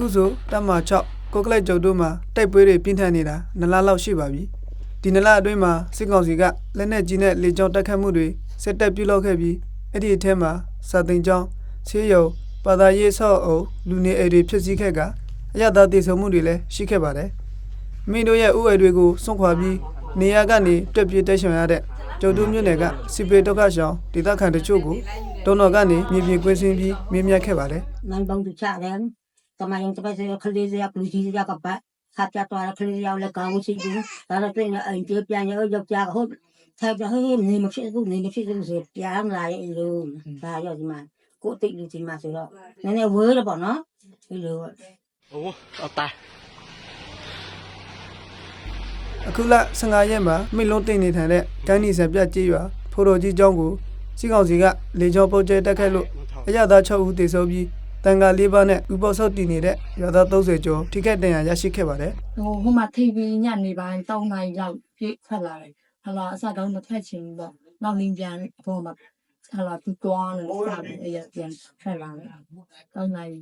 အခုဆိုတပ်မ6ကိုကလိုက်ကျုပ်တို့မှာတိုက်ပွဲတွေပြင်းထန်နေတာနလလောက်ရှိပါပြီဒီနလအတွင်းမှာစစ်ကောင်စီကလက်နက်ကြီးနဲ့လေကြောင်းတိုက်ခတ်မှုတွေစစ်တပ်ပြုလုပ်ခဲ့ပြီးအဲ့ဒီအထက်မှာစာတင်ကျောင်းဆေးရုံပါသာရေးဆောက်အုပ်လူနေအိမ်တွေဖြစ်စည်းခဲ့ကအရသာတည်ဆုံမှုတွေလည်းရှိခဲ့ပါတယ်မိတို့ရဲ့ဥယျာဉ်တွေကိုစွန့်ခွာပြီးနေရာကနေတွက်ပြေးတက်ရှင်ရတဲ့ကျုပ်တို့မြို့နယ်ကစီပေဒုက္ခရှောင်ဒေသခံတချို့ကိုတုံတော်ကနေမြေပြင်ကွင်းဆင်းပြီးမြင်မြတ်ခဲ့ပါတယ်နိုင်ပေါင်းသူချတယ် တမယုံတပတ်စရခလေးစရပလူကြီးစရကပတ်ခါပြတော်ရခလေးစရလည်းကောင်းစီဘူးဒါတော့ပြင်အင်ကျပြန်ရောရောက်ကြဟုတ်ထပ်ဟေးနေမဖြစ်ဘူးနေမဖြစ်ဘူးဆိုပြန်လာရဲ့လို့ဒါရောဒီမှာကိုတိတ်လူဒီမှာဆိုတော့နည်းနည်းဝေးတော့ပေါ့နော်ဒီလိုဟိုအတာအခုလ15ရက်မှာမိလုံးတိတ်နေထိုင်တဲ့ကန်းနီဆန်ပြတ်ကြီးရွာဖိုတော်ကြီးကျောင်းကိုစီကောင်စီကလေကြောပုတ်ကျဲတက်ခဲ့လို့အရသာ6ဦးတေဆုံးပြီး တန်ခါ၄ပါးနဲ့ဥပုသ်ဆောက်တည်နေတဲ့ရွာသား30ကျော်ထိခိုက်ဒဏ်ရာရရှိခဲ့ပါတယ်ဟိုဟိုမှာ TV ညနေပိုင်းတောင်းနိုင်လောက်ပြည့်ဖက်လာတယ်ဟလာအစတော့မထက်ချင်ဘူးပေါ့နောက်လင်းပြန်အပေါ်မှာဟလာသူတွားနေစားပြီးအရပြန်ဖက်လာတယ်တောင်းနိုင်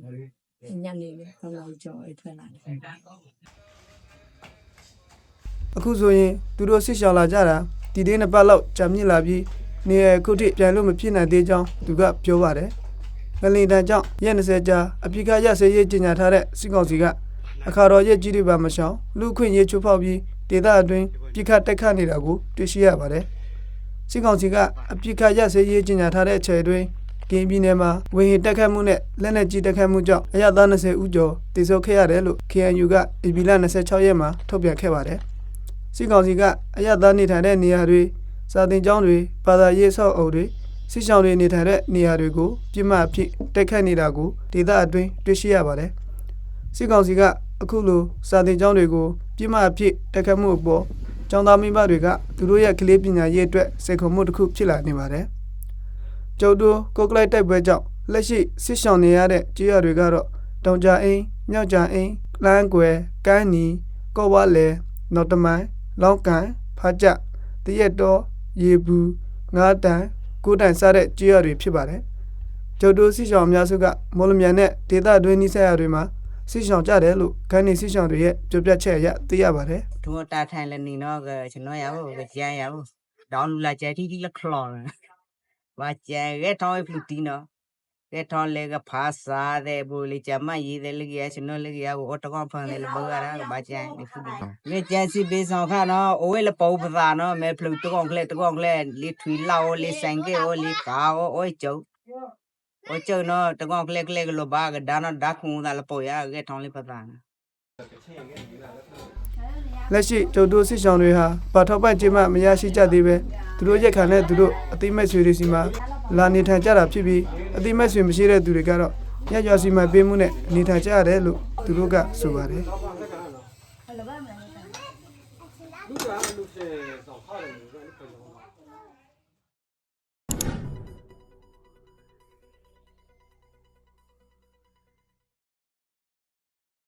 ညနေပဲဟလာကြော်အထွက်လာတယ်အခုဆိုရင်သူတို့ဆစ်ရှောင်လာကြတာဒီနေ့နှစ်ပတ်လောက်ကြာမြင့်လာပြီးနေရခုထိပြန်လို့မဖြစ်နိုင်သေးကြောင်းသူကပြောပါတယ် ငလင်တန်ကြောင့်ရက်20ကြာအပိကရဆေးရေးကြီးညာထားတဲ့စီကောင်စီကအခါတော်ရက်ကြီးတွေပါမရှောင်လူခွင့်ရေးချိုးဖောက်ပြီးဒေသအတွင်းပြစ်ခတ်တိုက်ခတ်နေတာကိုတွေ့ရှိရပါတယ်စစ်ကောင်စီကအပြစ်ခတ်ရစေးရေးကြီးညာထားတဲ့အချိန်အတွင်းကင်းပြည်နယ်မှာဝေဟင်တက်ခတ်မှုနဲ့လက်နက်ကြီးတက်ခတ်မှုကြောင့်အရသား20ဦးကျော်တေဆုံးခဲ့ရတယ်လို့ KNU က AB လ26ရက်မှာထုတ်ပြန်ခဲ့ပါတယ်။စစ်ကောင်စီကအရသားနေထိုင်တဲ့နေရာတွေစာသင်ကျောင်းတွေဘာသာရေးဆောက်အုပ်တွေ စစ်ဆောင်တွေနေထိုင်တဲ့နေရာတွေကိုပြစ်မှတ်အဖြစ်တက်ခတ်နေတာကိုဒေသအတွင်းတွေ့ရှိရပါတယ်။စစ်ကောင်စီကအခုလိုစာသင်ကျောင်းတွေကိုပြစ်မှတ်အဖြစ်တက်ခတ်မှုအပေါ်ကျောင်းသားမိဘတွေကသူတို့ရဲ့ကလေးပညာရေးအတွက်စိတ်ခုံမှုတစ်ခုဖြစ်လာနေပါတယ်။ကျုပ်တို့ကိုကလိုက်တိုက်ပွဲကြောင့်လက်ရှိဆစ်ဆောင်နေရတဲ့ကြေးရတွေကတော့တောင်ကြအိမ်၊မြောက်ကြအိမ်၊လမ်းကွယ်၊ကမ်းနီ၊ကော့ဝါလဲ၊နော်တမိုင်၊လောက်ကန်၊ဖားကြ၊တရက်တော်၊ရေဘူး၊ငါးတန်၊ ကိုးတန်စတဲ့ကြေးရတွေဖြစ်ပါတယ်။ကျုပ်တို့ဆစ်ဆောင်အများစုကမော်လမြိုင်နဲ့ဒေသတွင်းနှိစက်ရတွေမှာဆစ်ဆောင်ကြတယ်လို့ခန်းနေဆစ်ဆောင်တွေရဲ့ပြောပြချက်အရသိရပါတယ်သူတာထိုင်လည်းနေတော့ကကျွန်တော်ရဖို့ကကြမ်းရဖို့တောင်းလူလာကြတီတီလက်ခလော်ဘာကြဲရဲထောင်းဖလူတီနော် ရဲထောင်းလေကဖာစာတဲ့ဘူလေကြမရေးတယ်လေကကျွန်တော်လေကကိုအတကောင်ဖန်တယ်ဘောရတာဘာကြဲနေဖလူလေကြဲစီပေးဆောင်ခါနော်အိုဝဲလပေါပသာနော်မဲဖလူတကောင်ကလေးတကောင်ကလေးလေထွီလောက်လေဆိုင်ကေအိုလေကာအိုကျုပ်အိုကျုပ်နော်တကောင်ကလေးကလေးကလောဘာကဒါနော်ဒါခုံဒါလပေါ်ရရဲထောင်းလေပသာနော်လက်ရှိကျုပ်တို့စစ်ဆောင်တွေဟာပါထောက်ပံ့ခြင်းမှမရရှိကြသေးပဲသူတို့ရက်ခံတဲ့သူတို့အသိမဲ့ဆွေတွေစီမှာ လာနေထိုင်ကြတာဖြစ်ပြီးအသိမဲ့ဆွေမရှိတဲ့သူတွေကတော့ညရွာစီမှာပေးမှုနဲ့နေထိုင်ကြရတယ်လို့သူတို့ကဆိုပါတယ်